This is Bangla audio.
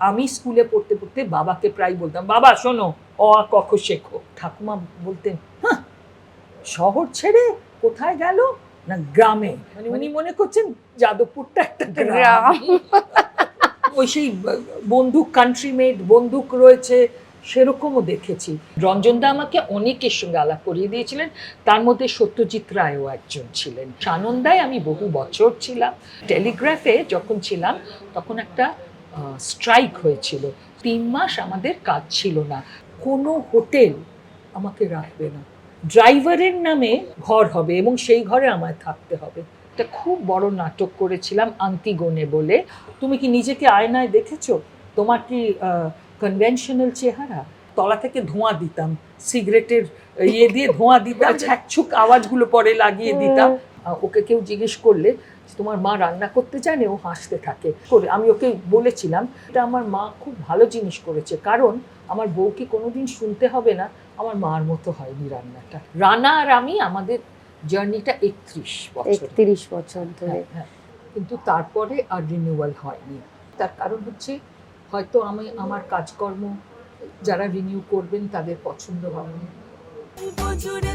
আমি স্কুলে পড়তে পড়তে বাবাকে প্রায় বলতাম বাবা শোনো অ আ, ক খ শেখো। ঠাকুমা বলতেন হ্যাঁ শহর ছেড়ে কোথায় গেল না গ্রামে? মানে উনি মনে করছেন যাদবপুরটা একটা গ্রাম। ওই সেই বন্দুক কান্ট্রি মেড বন্দুক রয়েছে সেরকমও দেখেছি। রঞ্জনদা আমাকে অনেকের সঙ্গে আলাপ করিয়ে দিয়েছিলেন। তার মধ্যে সত্যজিৎ রায়ও একজন ছিলেন। সানন্দায় আমি বহু বছর ছিলাম। টেলিগ্রাফে যখন ছিলাম তখন একটা স্ট্রাইক হয়েছিল। তিন মাস আমাদের কাজ ছিল না। কোনো হোটেল আমাকে রাখবে না। ড্রাইভারের নামে ঘর হবে এবং সেই ঘরে আমায় থাকতে হবে। একটা খুব বড় নাটক করেছিলাম আন্তিগোনে বলে। তুমি কি নিজেকে আয়নায় দেখেছ? তোমার কি কনভেনশনাল চেহারা? তলা থেকে ধোঁয়া দিতাম। সিগারেটের ইয়ে দিয়ে ধোঁয়া দিতাম। ছ্যাকছুক আওয়াজগুলো পরে লাগিয়ে দিতাম। ওকে কেউ জিজ্ঞেস করলে তোমার মা রান্না করতে জানে ও হাসতে থাকে। করে আমি ওকে বলেছিলাম এটা আমার মা খুব ভালো জিনিস করেছে কারণ আমার বউকে কোনোদিন শুনতে হবে না আমার মার মতো হয়নি রান্নাটা। রানা আর আমি আমাদের জার্নিটা একত্রিশ বছর। একত্রিশ বছর ধরে। হ্যাঁ, হ্যাঁ। কিন্তু তারপরে আর রিনিউয়াল হয়নি। তার কারণ হচ্ছে হয়তো আমি আমার কাজকর্ম যারা রিনিউ করবেন তাদের পছন্দ হয়নি জুড়ে